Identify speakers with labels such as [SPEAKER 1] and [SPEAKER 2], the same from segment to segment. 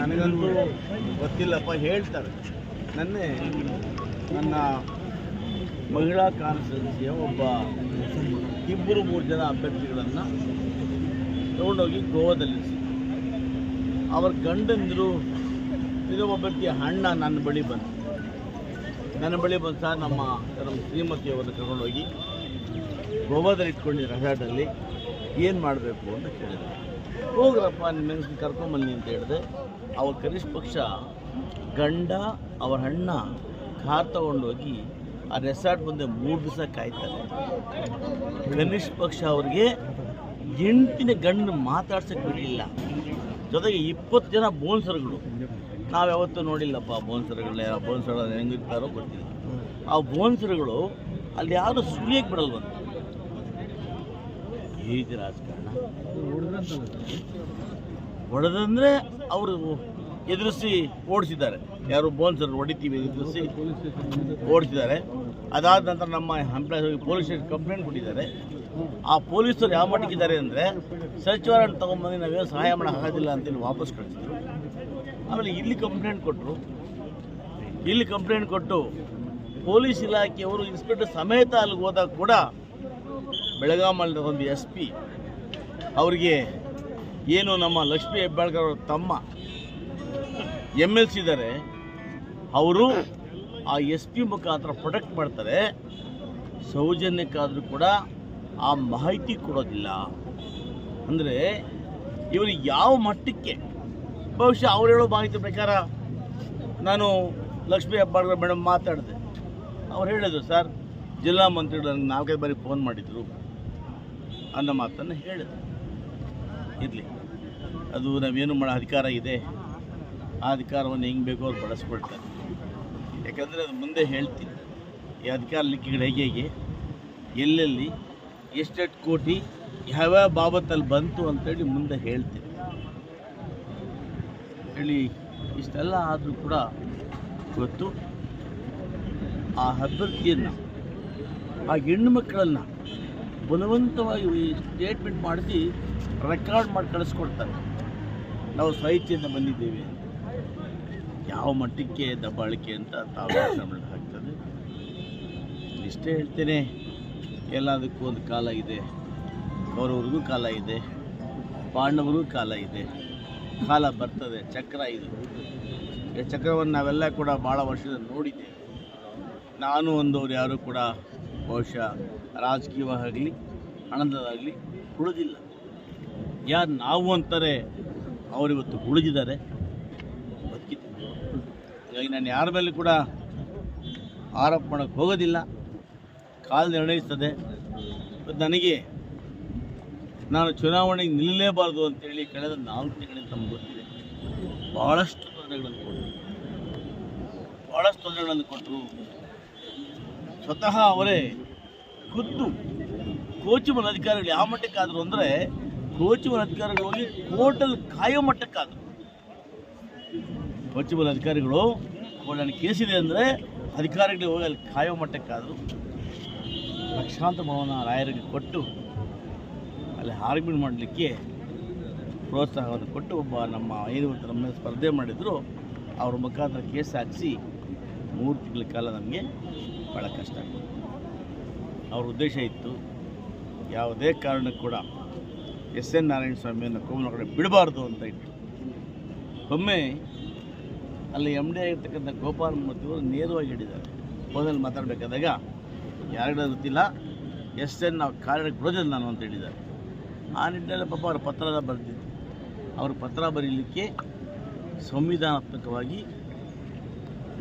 [SPEAKER 1] ನನಗಂತೂ ಗೊತ್ತಿಲ್ಲಪ್ಪ, ಹೇಳ್ತಾರೆ. ನನ್ನೆ ನನ್ನ ಮಹಿಳಾ ಕಾನ್ಸ್ಟಿಟ್ಯೂನ್ಸಿಯ ಒಬ್ಬ ಇಬ್ಬರು ಮೂರು ಜನ ಅಭ್ಯರ್ಥಿಗಳನ್ನು ತಗೊಂಡೋಗಿ ಗೋವಾದಲ್ಲಿ ಅವರ ಗಂಡಂದಿರು ಇನ್ನೊಬ್ಬ ಅಭ್ಯರ್ಥಿಯ ಅಣ್ಣ, ನನ್ನ ಬಳಿ ಬಂತು ನನ್ನ ಬಳಿ ಬಂದು ಸಹ ನಮ್ಮ ನಮ್ಮ ಶ್ರೀಮತಿಯವರನ್ನು ಕರ್ಕೊಂಡೋಗಿ ಗೋವಾದಲ್ಲಿ ಇಟ್ಕೊಂಡಿದ್ದ ರೆಸಾರ್ಟಲ್ಲಿ ಏನು ಮಾಡಬೇಕು ಅಂತ ಕೇಳಿದ್ರು. ಹೋಗ್ರಪ್ಪ ನಿಮ್ಮ ಕರ್ಕೊಂಬನ್ನಿ ಅಂತ ಹೇಳಿದೆ. ಅವ್ರ ಕನಿಷ್ಠ ಪಕ್ಷ ಗಂಡ, ಅವರ ಅಣ್ಣ ಕಾರ್ ತಗೊಂಡೋಗಿ ಆ ರೆಸಾರ್ಟ್ ಮುಂದೆ ಮೂರು ದಿವಸ ಕಾಯ್ತಾರೆ. ಕನಿಷ್ಠ ಪಕ್ಷ ಅವರಿಗೆ ಎಂಟಿನ ಗಂಡನ ಮಾತಾಡ್ಸಕ್ಕೆ ಬಿಡಲಿಲ್ಲ. ಜೊತೆಗೆ ಇಪ್ಪತ್ತು ಜನ ಬೋನ್ಸರ್ಗಳು ನಾವು ಯಾವತ್ತೂ ನೋಡಿಲ್ಲಪ್ಪ ಬೋನ್ಸರ್ಗಳನ್ನ ಯಾವ ಬೋನ್ಸರ್ ಹೆಂಗಿರ್ತಾರೋ ಗೊತ್ತಿಲ್ಲ. ಆ ಬೋನ್ಸರ್ಗಳು ಅಲ್ಲಿ ಯಾರು ಸುಳಿಯಕ್ಕೆ ಬಿಡಲ್ವಂತ ಹೀಗೆ ರಾಜಕಾರಣ? ಹೊಡೆದಂದ್ರೆ ಅವರು ಎದುರಿಸಿ ಓಡಿಸಿದ್ದಾರೆ. ಯಾರು ಬೋನ್ಸರ್ ಹೊಡಿತೀವಿ ಎದುರಿಸಿ ಓಡಿಸಿದ್ದಾರೆ. ಅದಾದ ನಂತರ ನಮ್ಮ ಎಂಪ್ಲಾಯ್ ಪೊಲೀಸ್ ಸ್ಟೇಷನ್ ಕಂಪ್ಲೇಂಟ್ ಕೊಟ್ಟಿದ್ದಾರೆ. ಆ ಪೊಲೀಸರು ಯಾವ ಮಟ್ಟಿಗಿದ್ದಾರೆ ಅಂದರೆ ಸರ್ಚ್ ವಾರೆಂಟ್ ತೊಗೊಂಬಂದು ನಾವೇನು ಸಹಾಯ ಮಾಡೋಕ್ಕಾಗೋದಿಲ್ಲ ಅಂತೇಳಿ ವಾಪಸ್ ಕಳಿಸಿದ್ರು. ಆಮೇಲೆ ಇಲ್ಲಿ ಕಂಪ್ಲೇಂಟ್ ಕೊಟ್ಟರು. ಇಲ್ಲಿ ಕಂಪ್ಲೇಂಟ್ ಕೊಟ್ಟು ಪೊಲೀಸ್ ಇಲಾಖೆಯವರು ಇನ್ಸ್ಪೆಕ್ಟರ್ ಸಮೇತ ಅಲ್ಲಿಗೆ ಹೋದಾಗ ಕೂಡ ಬೆಳಗಾಮಲ್ಲಿ ಒಂದು ಎಸ್ ಪಿ ಅವರಿಗೆ ಏನು ನಮ್ಮ ಲಕ್ಷ್ಮೀ ಹೆಬ್ಬಾಳ್ಕರ್ ಅವರ ತಮ್ಮ ಎಂ ಎಲ್ ಸಿ ಇದ್ದಾರೆ ಅವರು ಆ ಎಸ್ ಪಿ ಮುಖಾಂತರ ಪ್ರೊಟೆಕ್ಟ್ ಮಾಡ್ತಾರೆ. ಸೌಜನ್ಯಕ್ಕಾದರೂ ಕೂಡ ಆ ಮಾಹಿತಿ ಕೊಡೋದಿಲ್ಲ. ಅಂದರೆ ಇವರು ಯಾವ ಮಟ್ಟಕ್ಕೆ? ಬಹುಶಃ ಅವ್ರು ಹೇಳೋ ಮಾಹಿತಿ ಪ್ರಕಾರ ನಾನು ಲಕ್ಷ್ಮೀ ಹೆಬ್ಬಾಳ್ಕರ್ ಮೇಡಮ್ ಮಾತಾಡಿದೆ. ಅವ್ರು ಹೇಳಿದರು, ಸರ್, ಜಿಲ್ಲಾ ಮಂತ್ರಿಗಳು ನನಗೆ ನಾಲ್ಕೈದು ಬಾರಿ ಫೋನ್ ಮಾಡಿದರು. ಅನ್ನೋ ಮಾತನ್ನು ಹೇಳಿದೆ ಇರಲಿ. ಅದು ನಾವೇನು ಮಾಡೋ ಅಧಿಕಾರ ಇದೆ. ಆ ಅಧಿಕಾರವನ್ನು ಹೆಂಗೆ ಬೇಕೋ ಅವ್ರು ಬಳಸ್ಕೊಳ್ತಾರೆ. ಯಾಕಂದರೆ ಅದು ಮುಂದೆ ಹೇಳ್ತೀನಿ. ಈ ಅಧಿಕಾರ ಲಿಕ್ಕಿಗಳು ಹೇಗೆ ಹೇಗೆ? ಎಲ್ಲೆಲ್ಲಿ ಎಷ್ಟೆಷ್ಟು ಕೋಟಿ, ಯಾವ್ಯಾವ ಬಾಬತ್ತಲ್ಲಿ ಬಂತು ಅಂತೇಳಿ ಮುಂದೆ ಹೇಳ್ತೀನಿ. ಹೇಳಿ, ಇಷ್ಟೆಲ್ಲ ಆದರೂ ಕೂಡ ಗೊತ್ತು. ಆ ಅಭ್ಯರ್ಥಿಯನ್ನು ಆ ಹೆಣ್ಣು ಮಕ್ಕಳನ್ನು ಬಲವಂತವಾಗಿ ಸ್ಟೇಟ್ಮೆಂಟ್ ಮಾಡಿಸಿ ರೆಕಾರ್ಡ್ ಮಾಡಿ ಕಳಿಸ್ಕೊಡ್ತಾರೆ. ನಾವು ಸಾಹಿತ್ಯದಿಂದ ಬಂದಿದ್ದೇವೆ. ಯಾವ ಮಟ್ಟಕ್ಕೆ ದಬ್ಬಾಳಿಕೆ ಅಂತ ತಾವು ಯೋಚನೆ ಆಗ್ತದೆ ಇಷ್ಟೇ ಹೇಳ್ತೇನೆ, ಎಲ್ಲದಕ್ಕೂ ಒಂದು ಕಾಲ ಇದೆ. ಕೌರವರಿಗೂ ಕಾಲ ಇದೆ. ಪಾಂಡವರಿಗೂ ಕಾಲ ಇದೆ. ಕಾಲ ಬರ್ತದೆ, ಚಕ್ರ ಇದು. ಈ ಚಕ್ರವನ್ನು ನಾವೆಲ್ಲ ಕೂಡ ಭಾಳ ವರ್ಷದ ನೋಡಿದ್ದೇವೆ. ನಾನು ಒಂದವ್ರು ಯಾರು ಕೂಡ ಬಹುಶಃ ರಾಜಕೀಯವಾಗಲಿ ಹಣದಾಗಲಿ ಉಳಿದಿಲ್ಲ. ಯಾರು ನಾವು ಅಂತಾರೆ ಅವರಿವತ್ತು ಉಳಿದಿದ್ದಾರೆ. ಬದುಕಿದ್ದಾರೆ ಹಾಗಾಗಿ ನಾನು ಯಾರ ಮೇಲೆ ಕೂಡ ಆರೋಪ ಮಾಡೋಕ್ಕೆ ಹೋಗೋದಿಲ್ಲ. ಕಾಲ ನಿರ್ಣಯಿಸ್ತದೆ ನನಗೆ ನಾನು ಚುನಾವಣೆಗೆ ನಿಲ್ಲಲೇಬಾರ್ದು ಅಂತೇಳಿ ಕಳೆದ ನಾಲ್ಕು ತಿಂಗಳಿಂದ ನಮ್ಗೆ ಗೊತ್ತಿದೆ. ಭಾಳಷ್ಟು ತೊಂದರೆಗಳನ್ನು ಕೊಟ್ಟರು. ಭಾಳಷ್ಟು ತೊಂದರೆಗಳನ್ನು ಕೊಟ್ಟರು. ಸ್ವತಃ ಅವರೇ ಖುದ್ದು ಕೋಚುಮಲ್ ಅಧಿಕಾರಿಗಳು ಯಾವ ಮಟ್ಟಕ್ಕಾದರು ಅಂದರೆ ಕೋಚುಮಲ್ ಅಧಿಕಾರಿಗಳು ಹೋಗಿ ಕೋರ್ಟಲ್ಲಿ ಕಾಯೋ ಮಟ್ಟಕ್ಕಾದರು ಕೋಚುವಲ್ ಅಧಿಕಾರಿಗಳು ನನ್ನ ಕೇಸಿದೆ ಅಂದರೆ ಅಧಿಕಾರಿಗಳಿಗೆ ಹೋಗಿ ಅಲ್ಲಿ ಕಾಯೋ ಮಟ್ಟಕ್ಕಾದರು. ಲಕ್ಷಾಂತರ ಭವನ ರಾಯರಿಗೆ ಕೊಟ್ಟು ಅಲ್ಲಿ ಆರ್ಗ್ಯುಮೆಂಟ್ ಮಾಡಲಿಕ್ಕೆ ಪ್ರೋತ್ಸಾಹವನ್ನು ಕೊಟ್ಟು ಒಬ್ಬ ನಮ್ಮ ಐನೂರು ನಮ್ಮ ಸ್ಪರ್ಧೆ ಮಾಡಿದ್ರು. ಅವ್ರ ಮುಖಾಂತರ ಕೇಸ್ ಹಾಕಿಸಿ ಮೂರು ತಿಂಗಳ ಕಾಲ ನಮಗೆ ಭಾಳ ಕಷ್ಟ ಆಗ್ತದೆ ಅವ್ರ ಉದ್ದೇಶ ಇತ್ತು. ಯಾವುದೇ ಕಾರಣಕ್ಕೂ ಕೂಡ ಎಸ್ ಎನ್ ನಾರಾಯಣ ಸ್ವಾಮಿಯನ್ನು ಕೋಮಲಗಡೆ ಬಿಡಬಾರ್ದು ಅಂತ ಇಟ್ಟು ಒಮ್ಮೆ ಅಲ್ಲಿ ಎಂ ಡಿ ಆಗಿರ್ತಕ್ಕಂಥ ಗೋಪಾಲ ಮೂರ್ತಿ ಅವರು ನೇರವಾಗಿ ಹೇಳಿದ್ದಾರೆ. ಫೋನಲ್ಲಿ ಮಾತಾಡಬೇಕಾದಾಗ, ಯಾರಿಗೂ ಗೊತ್ತಿಲ್ಲ, ಎಸ್ ಎನ್ ನಾವು ಕಾರ್ಯಕ್ಕೆ ಬರೋದಿಲ್ಲ ನಾನು ಅಂತ ಹೇಳಿದ್ದಾರೆ. ಆ ನಿಟ್ಟಿನಲ್ಲಿ ಪಾಪ ಅವರು ಪತ್ರ ಬರೆದಿದ್ದು ಅವರು ಪತ್ರ ಬರೀಲಿಕ್ಕೆ ಸಂವಿಧಾನಾತ್ಮಕವಾಗಿ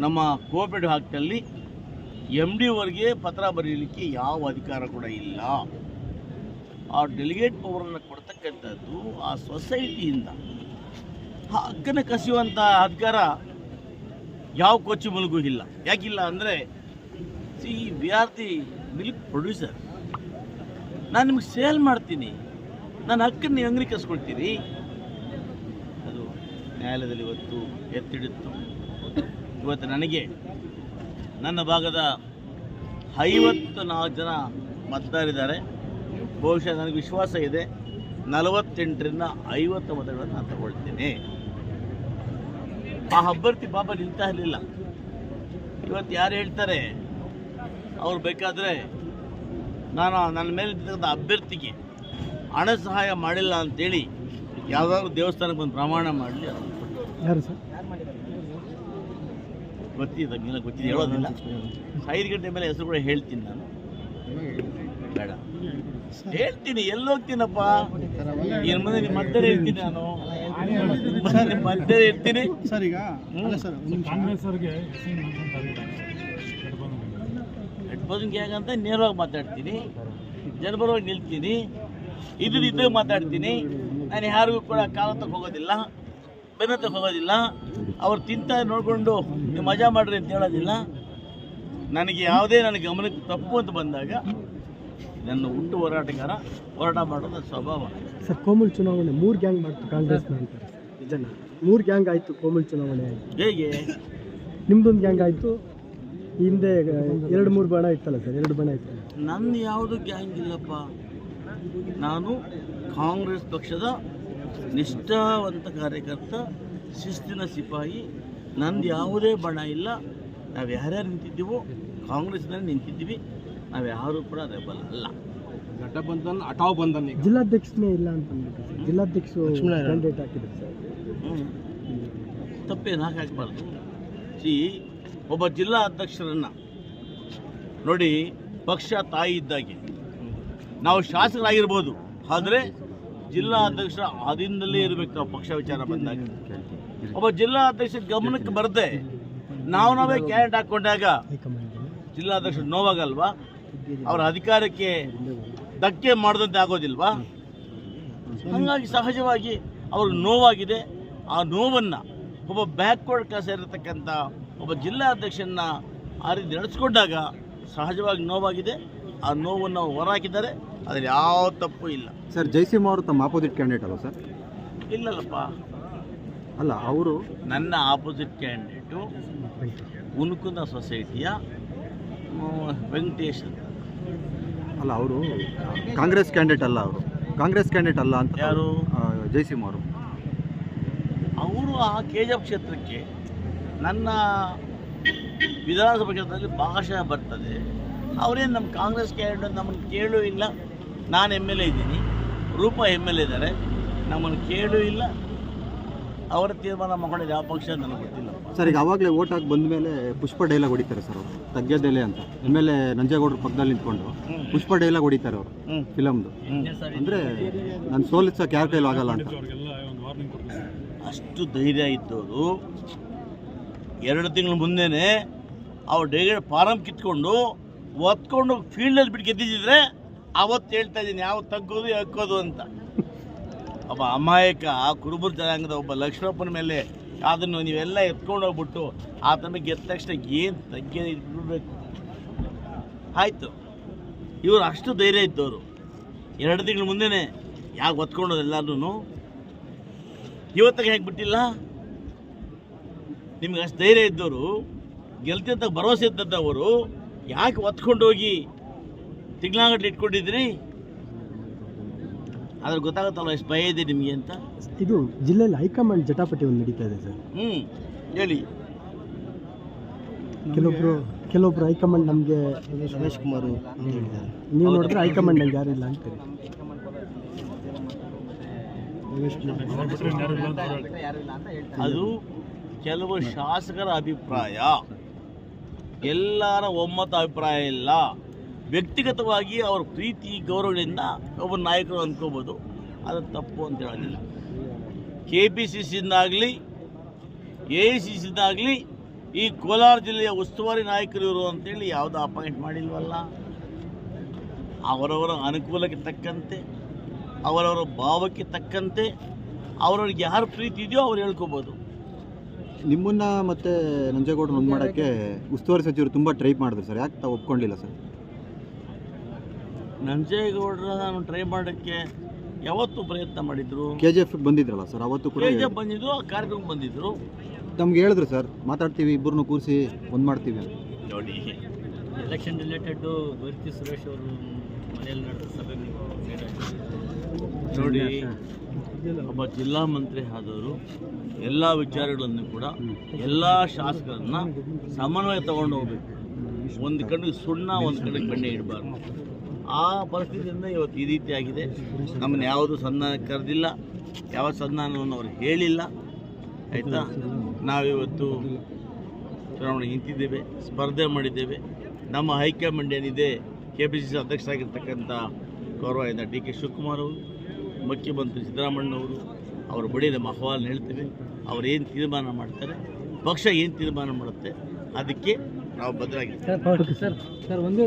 [SPEAKER 1] ನಮ್ಮ ಕೋಪರೇಟಿವ್ ಆ್ಯಕ್ಟಲ್ಲಿ ಎಂ ಡಿ ಅವರಿಗೆ ಪತ್ರ ಬರೀಲಿಕ್ಕೆ ಯಾವ ಅಧಿಕಾರ ಕೂಡ ಇಲ್ಲ. ಆ ಡೆಲಿಗೇಟ್ ಪವರನ್ನು ಕೊಡ್ತಕ್ಕಂಥದ್ದು ಆ ಸೊಸೈಟಿಯಿಂದ ಹಕ್ಕನ್ನು ಕಸಿಯುವಂಥ ಅಧಿಕಾರ ಯಾವ ಕೊಚ್ಚು ಮುಲುಗೂ ಇಲ್ಲ. ಯಾಕಿಲ್ಲ ಅಂದರೆ, C V R the milk producer ನಾನು ನಿಮ್ಗೆ ಸೇಲ್ ಮಾಡ್ತೀನಿ. ನನ್ನ ಹಕ್ಕನ್ನು ನೀವು ಅಂಗಡಿ ಕಸ್ಕೊಳ್ತೀರಿ? ಅದು ನ್ಯಾಯಾಲಯದಲ್ಲಿ ಇವತ್ತು ಎತ್ತಿಡಿತ್ತು. ಇವತ್ತು ನನಗೆ, ನನ್ನ ಭಾಗದ ಐವತ್ತು ನಾಲ್ಕು ಜನ ಮತದಾರಿದ್ದಾರೆ ಬಹುಶಃ ನನಗೆ ವಿಶ್ವಾಸ ಇದೆ. ನಲವತ್ತೆಂಟರಿಂದ ಐವತ್ತು ಮತಗಳನ್ನು ನಾನು ತಗೊಳ್ತೇನೆ. ಆ ಅಭ್ಯರ್ಥಿ ಪಾಪ ನಿಲ್ತಾ ಇರಲಿಲ್ಲ. ಇವತ್ತು ಯಾರು ಹೇಳ್ತಾರೆ? ಅವ್ರು ಬೇಕಾದರೆ ನಾನು ನನ್ನ ಮೇಲೆ ಇದ್ದ ಅಭ್ಯರ್ಥಿಗೆ ಹಣ ಸಹಾಯ ಮಾಡಿಲ್ಲ ಅಂತೇಳಿ ಯಾವುದಾದ್ರು ದೇವಸ್ಥಾನಕ್ಕೆ ಬಂದು ಪ್ರಮಾಣ ಮಾಡಲಿ
[SPEAKER 2] ಯಾರು ಸರ್?
[SPEAKER 1] ಗೊತ್ತಿದೆ ಗೊತ್ತಿದೆ ಹೇಳೋದಿಲ್ಲ. ಐದು ಗಂಟೆ ಮೇಲೆ ಹೆಸರು ಕೂಡ ಹೇಳ್ತೀನಿ ನಾನು. ಬೇಡ. ಹೇಳ್ತೀನಿ ಎಲ್ಲಿ ಹೋಗ್ತೀನಪ್ಪ ಇನ್ನು ಮುಂದೆ ನಿಮ್ಮ ಮಧ್ಯೆ ಹೇಳ್ತೀನಿ ನಾನು. ನಿಮ್ಮ ಮಧ್ಯೆ ಇರ್ತೀನಿ.
[SPEAKER 2] ಸರ್ ಈಗ?
[SPEAKER 1] ಅಲ್ಲ
[SPEAKER 2] ಸರ್
[SPEAKER 3] ಕಾಂಗ್ರೆಸ್ ಅವ್ರಿಗೆ
[SPEAKER 1] ಹೆಡ್ಬೋದಿಂಗ್ ಹೇಗಂತ ನೇರವಾಗಿ ಮಾತಾಡ್ತೀನಿ. ಜನಪರವಾಗಿ ನಿಲ್ತೀನಿ. ಇದು ಇದ್ದಾಗ ಮಾತಾಡ್ತೀನಿ. ನಾನು ಯಾರಿಗೂ ಕೂಡ ಕಾಲ ತಕ್ಕ ಹೋಗೋದಿಲ್ಲ. ಬೆನ್ನ ತಕ್ಕ ಹೋಗೋದಿಲ್ಲ. ಅವ್ರು ತಿಂತ ನೋಡಿಕೊಂಡು ನೀವು ಮಜಾ ಮಾಡ್ರಿ ಅಂತ ಹೇಳೋದಿಲ್ಲ. ನನಗೆ ಯಾವುದೇ ನನ್ನ ಗಮನಕ್ಕೆ ತಪ್ಪು ಅಂತ ಬಂದಾಗ ನನ್ನ ಉಂಟು ಹೋರಾಟಗಾರ ಹೋರಾಟ ಮಾಡೋದು ಸ್ವಭಾವ.
[SPEAKER 2] ಸರ್ ಕೋಮಲ್ ಚುನಾವಣೆ ಮೂರು ಗ್ಯಾಂಗ್ ಮಾಡ್ತು ಕಾಂಗ್ರೆಸ್ ಅಂತಾರೆ ಮೂರು ಗ್ಯಾಂಗ್ ಆಯಿತು ಕೋಮಲ್ ಚುನಾವಣೆ
[SPEAKER 1] ಹೇಗೆ?
[SPEAKER 2] ನಿಮ್ದೊಂದು ಗ್ಯಾಂಗ್ ಆಯಿತು ಹಿಂದೆ ಎರಡು ಮೂರು ಬಣ ಇತ್ತಲ್ಲ ಸರ್ ಎರಡು ಬಣ ಇತ್ತು.
[SPEAKER 1] ನನ್ನ ಯಾವುದು ಗ್ಯಾಂಗ್ ಇಲ್ಲಪ್ಪ? ನಾನು ಕಾಂಗ್ರೆಸ್ ಪಕ್ಷದ ನಿಷ್ಠಾವಂತ ಕಾರ್ಯಕರ್ತ ಶಿಸ್ತಿನ ಸಿಪಾಯಿ. ನಂದು ಯಾವುದೇ ಬಣ ಇಲ್ಲ. ನಾವು ಯಾರ್ಯಾರು ನಿಂತಿದ್ದೀವೋ ಕಾಂಗ್ರೆಸ್ನಲ್ಲಿ ನಿಂತಿದ್ದೀವಿ. ನಾವು ಯಾರು ಕೂಡ ರೆಬಲ್ ಅಲ್ಲ.
[SPEAKER 3] ಗಠಬಂಧನ್ ಅಟಾವ್ ಬಂಧನ್ ಈಗ.
[SPEAKER 2] ಜಿಲ್ಲಾಧ್ಯಕ್ಷನೇ ಇಲ್ಲ ಅಂತ ಅಂದ್ಬಿಟ್ಟು ಜಿಲ್ಲಾಧ್ಯಕ್ಷರು ಕ್ಯಾಂಡಿಡೇಟ್ ಹಾಕಿದ್ರು ಸರ್.
[SPEAKER 1] ತಪ್ಪೇನು ಸಿ ಒಬ್ಬ ಜಿಲ್ಲಾ ಅಧ್ಯಕ್ಷರನ್ನು ನೋಡಿ ಪಕ್ಷ ತಾಯಿ ಇದ್ದಾಗೆ. ನಾವು ಶಾಸಕರಾಗಿರ್ಬೋದು ಆದರೆ ಜಿಲ್ಲಾ ಅಧ್ಯಕ್ಷರ ಅದಿಂದಲೇ ಇರಬೇಕು ನಾವು ಪಕ್ಷ ವಿಚಾರ ಬಂದಾಗ. ಒಬ್ಬ ಜಿಲ್ಲಾ ಅಧ್ಯಕ್ಷ ಗಮನಕ್ಕೆ ಬರದೆ ನಾವು ನಾವೇ ಕ್ಯಾಂಡಿಡೇಟ್ ಹಾಕ್ಕೊಂಡಾಗ
[SPEAKER 2] ಜಿಲ್ಲಾಧ್ಯಕ್ಷ
[SPEAKER 1] ಜಿಲ್ಲಾಧ್ಯಕ್ಷರು ನೋವಾಗಲ್ವಾ? ಅವರ ಅಧಿಕಾರಕ್ಕೆ ಧಕ್ಕೆ ಮಾಡಿದಂತೆ ಆಗೋದಿಲ್ವಾ? ಹಾಗಾಗಿ ಸಹಜವಾಗಿ ಅವ್ರಿಗೆ ನೋವಾಗಿದೆ. ಆ ನೋವನ್ನು ಒಬ್ಬ ಬ್ಯಾಕ್ವರ್ಡ್ ಕ್ಲಾಸ್ ಇರತಕ್ಕಂಥ ಒಬ್ಬ ಜಿಲ್ಲಾಧ್ಯಕ್ಷನ ಆ ರೀತಿ ನಡೆಸ್ಕೊಂಡಾಗ ಸಹಜವಾಗಿ ನೋವಾಗಿದೆ. ಆ ನೋವನ್ನು ಹೊರಹಾಕಿದ್ದಾರೆ. ಅದ್ರಲ್ಲಿ ಯಾವ ತಪ್ಪು ಇಲ್ಲ.
[SPEAKER 4] ಸರ್ ಜಯಸಿಂಹ ಅವರು ತಮ್ಮ ಆಪೋಸಿಟ್ ಕ್ಯಾಂಡಿಡೇಟ್ ಅಲ್ಲ ಸರ್?
[SPEAKER 1] ಇಲ್ಲಲ್ಲಪ್ಪ.
[SPEAKER 4] ಅಲ್ಲ ಅವರು
[SPEAKER 1] ನನ್ನ ಆಪೋಸಿಟ್ ಕ್ಯಾಂಡಿಡೇಟು ಉನುಕುನ ಸೊಸೈಟಿಯ ವೆಂಕಟೇಶ್. ಅಂತ.
[SPEAKER 4] ಅಲ್ಲ ಅವರು ಕಾಂಗ್ರೆಸ್ ಕ್ಯಾಂಡಿಡೇಟ್ ಅಲ್ಲ ಅವರು. ಕಾಂಗ್ರೆಸ್ ಕ್ಯಾಂಡಿಡೇಟ್ ಅಲ್ಲ ಅಂತ
[SPEAKER 1] ಯಾರು?
[SPEAKER 4] ಆ, ಜೈಸಿಮ್ ಅವರು.
[SPEAKER 1] ಅವರು ಆ ಕೆ ಜಿ ಎಫ್ ಕ್ಷೇತ್ರಕ್ಕೆ ನನ್ನ ವಿಧಾನಸಭಾ ಕ್ಷೇತ್ರದಲ್ಲಿ ಭಾಷೆ ಬರ್ತದೆ. ಅವರೇನು ನಮ್ಮ ಕಾಂಗ್ರೆಸ್ ಕ್ಯಾಂಡಿಡೇಟ್ ನಮ್ಮನ್ನು ಕೇಳೂ ಇಲ್ಲ. ನಾನು ಎಂ ಎಲ್ ಎ ಇದ್ದೀನಿ. ರೂಪ ಎಂ ಎಲ್ ಎ ಇದ್ದಾರೆ. ನಮ್ಮನ್ನು ಕೇಳೂ ಇಲ್ಲ. ಅವರ ತೀರ್ಮಾನ ಮಾಡ್ಕೊಂಡಿದ್ದು ಯಾವ ಪಕ್ಷ ನನಗೆ ಗೊತ್ತಿಲ್ಲ.
[SPEAKER 4] ಸರ್ ಈಗ ಅವಾಗಲೇ ಓಟ್ ಹಾಕಿ ಬಂದ ಮೇಲೆ ಪುಷ್ಪ ಡೈಲಾಗ್ ಹೊಡಿತಾರೆ ಸರ್ ಅವರು. ತಗ್ಗದೆಲೆ ಅಂತ. ಎಂ ಎಲ್ ಎ ನಂಜೇಗೌಡರ ಪಕ್ಕದಲ್ಲಿ ನಿಂತ್ಕೊಂಡು ಪುಷ್ಪ ಡೈಲಾಗ್ ಹೊಡಿತಾರೆ ಅವರು ಫಿಲಮ್ದು. ಅಂದರೆ ನಾನು ಸೋಲಿಸೋಕೆ ಯಾರ ಕೈಲೂ ಆಗಲ್ಲ ಅಂತ.
[SPEAKER 1] ಅಷ್ಟು ಧೈರ್ಯ ಇದ್ದವರು ಎರಡು ತಿಂಗಳ ಮುಂದೆನೆ ಅವ್ರು ಡೈಲಿ ಫಾರಮ್ ಕಿತ್ಕೊಂಡು ಒತ್ಕೊಂಡು ಫೀಲ್ಡಲ್ಲಿ ಬಿಟ್ಟು ಗೆದ್ದಿದ್ದಿದ್ರೆ ಅವತ್ತು ಹೇಳ್ತಾ ಇದ್ದೀನಿ ಯಾವ ತಗ್ಗೋದು ಹಾಕೋದು ಅಂತ. ಒಬ್ಬ ಅಮಾಯಕ ಕುರುಬರ ಜನಾಂಗದ ಒಬ್ಬ ಲಕ್ಷ್ಮಪ್ಪನ ಮೇಲೆ ಅದನ್ನು ನೀವೆಲ್ಲ ಎತ್ಕೊಂಡು ಹೋಗ್ಬಿಟ್ಟು ಆತನ ಗೆದ್ದ ತಕ್ಷಣ ಏನು ತಗ್ಗೆ ಇಟ್ಬಿಡ್ಬೇಕು ಆಯಿತು. ಇವರು ಅಷ್ಟು ಧೈರ್ಯ ಇದ್ದವರು. ಎರಡು ತಿಂಗಳ ಮುಂದೆನೆ ಯಾಕೆ ಒತ್ಕೊಂಡೋದು ಎಲ್ಲರೂ ಇವತ್ತಿಗೆ ಹೇಗೆ ಬಿಟ್ಟಿಲ್ಲ? ನಿಮ್ಗೆ ಅಷ್ಟು ಧೈರ್ಯ ಇದ್ದವರು ಗೆಲ್ತಿದ್ದಾಗ ಭರವಸೆ ಇದ್ದದ್ದವರು, ಯಾಕೆ ಒತ್ಕೊಂಡೋಗಿ ತಿಂಗಳಾಗಟ್ಲೆ ಇಟ್ಕೊಂಡಿದ್ರಿ? ಅದ್ರ ಗೊತ್ತಾಗುತ್ತಲ್ಲ ಎಷ್ಟು ಭಯ ಇದೆ ನಿಮಗೆ ಅಂತ?
[SPEAKER 2] ಇದು ಜಿಲ್ಲೆಯಲ್ಲಿ ಹೈಕಮಾಂಡ್ ಜಟಾಪಟಿ ಒಂದು ನಡೀತಾ ಇದೆ ಸರ್.
[SPEAKER 1] ಹ್ಞೂ ಹೇಳಿ.
[SPEAKER 2] ಕೆಲವೊಬ್ರು ಕೆಲವೊಬ್ರು ಹೈಕಮಾಂಡ್ ನಮಗೆ
[SPEAKER 4] ರಮೇಶ್ ಕುಮಾರ್
[SPEAKER 2] ನೀವು ನೋಡಿದ್ರೆ ಹೈಕಮಾಂಡ್ ನಂಗೆ ಯಾರು ಇಲ್ಲ ಅಂತೀರಿ
[SPEAKER 3] ಬಿಟ್ರೆ ಇನ್ಯಾರು ಇಲ್ಲ ಅಂತ.
[SPEAKER 1] ಅದು ಕೆಲವು ಶಾಸಕರ ಅಭಿಪ್ರಾಯ. ಎಲ್ಲರ ಒಮ್ಮತ ಅಭಿಪ್ರಾಯ ಇಲ್ಲ. ವ್ಯಕ್ತಿಗತವಾಗಿ ಅವ್ರ ಪ್ರೀತಿ ಗೌರವದಿಂದ ಒಬ್ಬ ನಾಯಕರು ಅಂದ್ಕೋಬೋದು. ಅದು ತಪ್ಪು ಅಂತ ಹೇಳೋದಿಲ್ಲ. ಕೆ ಪಿ ಸಿ ಸಿಯಿಂದಾಗಲಿ ಎ ಐ ಸಿ ಸಿಯಿಂದಾಗಲಿ ಈ ಕೋಲಾರ ಜಿಲ್ಲೆಯ ಉಸ್ತುವಾರಿ ನಾಯಕರು ಇವರು ಅಂತೇಳಿ ಯಾವುದೂ ಅಪಾಯಿಂಟ್ ಮಾಡಿಲ್ವಲ್ಲ? ಅವರವರ ಅನುಕೂಲಕ್ಕೆ ತಕ್ಕಂತೆ ಅವರವರ ಭಾವಕ್ಕೆ ತಕ್ಕಂತೆ ಅವರವ್ರಿಗೆ ಯಾರು ಪ್ರೀತಿ ಇದೆಯೋ ಅವ್ರು ಹೇಳ್ಕೊಬೋದು.
[SPEAKER 4] ನಿಮ್ಮನ್ನ ಮತ್ತೆ ನಂಜೇಗೌಡರು ಮಾಡೋಕ್ಕೆ ಉಸ್ತುವಾರಿ ಸಚಿವರು ತುಂಬ ಟ್ರೈ ಮಾಡಿದ್ರು ಸರ್. ಯಾಕೆ ತಾವು ಒಪ್ಕೊಂಡಿಲ್ಲ ಸರ್?
[SPEAKER 1] ನಂಜೇಗೌಡರ ನಾನು ಟ್ರೈ ಮಾಡೋಕ್ಕೆ ಯಾವತ್ತು ಪ್ರಯತ್ನ ಮಾಡಿದ್ರು.
[SPEAKER 4] ಕೆ ಜಿ ಎಫ್ ಬಂದಿದ್ರಲ್ಲ ಸರ್ ಅವತ್ತು ಕೂಡ
[SPEAKER 1] ಕೆಜಿಎಫ್ ಬಂದಿದ್ರು ಆ ಕಾರ್ಯಕ್ರಮಕ್ಕೆ ಬಂದಿದ್ರು.
[SPEAKER 4] ತಮ್ಗೆ ಹೇಳಿದ್ರು ಸರ್ ಮಾತಾಡ್ತೀವಿ ಇಬ್ಬರನ್ನು ಕೂರಿಸಿ ಒಂದು ಮಾಡ್ತೀವಿ ಅಂತ.
[SPEAKER 1] ನೋಡಿ
[SPEAKER 5] ಎಲೆಕ್ಷನ್ ರಿಲೇಟೆಡ್ ಬೈರ್ತಿ ಸುರೇಶ್ ಅವರು ಮನೆಯಲ್ಲಿ ನಡೆದ ಸಭೆ ನೀವು
[SPEAKER 1] ನೋಡಿ ಒಬ್ಬ ಜಿಲ್ಲಾ ಮಂತ್ರಿ ಆದವರು ಎಲ್ಲ ವಿಚಾರಗಳನ್ನು ಕೂಡ ಎಲ್ಲ ಶಾಸಕರನ್ನ ಸಮನ್ವಯ ತಗೊಂಡು ಹೋಗ್ಬೇಕು. ಒಂದು ಕಡೆಗೆ ಸುಣ್ಣ ಒಂದು ಕಡೆಗೆ ಬೆಣ್ಣೆ ಇಡಬಾರ್ದು. ಆ ಪರಿಸ್ಥಿತಿಯಿಂದ ಇವತ್ತು ಈ ರೀತಿ ಆಗಿದೆ ನಮ್ಮನ್ನು ಯಾವುದು ಸನ್ಮಾನ ಕರೆದಿಲ್ಲ, ಯಾವ ಸನ್ಮಾನವನ್ನು ಅವರು ಹೇಳಿಲ್ಲ. ಆಯಿತಾ? ನಾವಿವತ್ತು ಚುನಾವಣೆ ನಿಂತಿದ್ದೇವೆ, ಸ್ಪರ್ಧೆ ಮಾಡಿದ್ದೇವೆ. ನಮ್ಮ ಹೈಕಮಾಂಡ್ ಏನಿದೆ ಕೆ ಪಿ ಸಿ ಸಿ ಅಧ್ಯಕ್ಷರಾಗಿರ್ತಕ್ಕಂಥ ಗೌರವದಿಂದ ಡಿ ಕೆ ಶಿವಕುಮಾರ್ ಅವರು, ಮುಖ್ಯಮಂತ್ರಿ ಸಿದ್ದರಾಮಣ್ಣವರು ಅವರ ಬಳಿ ನಮ್ಮ ಅಹವಾಲು ಹೇಳ್ತೇವೆ. ಅವ್ರು ಏನು ತೀರ್ಮಾನ ಮಾಡ್ತಾರೆ, ಪಕ್ಷ ಏನು ತೀರ್ಮಾನ ಮಾಡುತ್ತೆ, ಅದಕ್ಕೆ ನಾವು ಬದ್ಧರಾಗಿರ್ತೀವಿ
[SPEAKER 2] ಸರ್ ಸರ್, ಒಂದು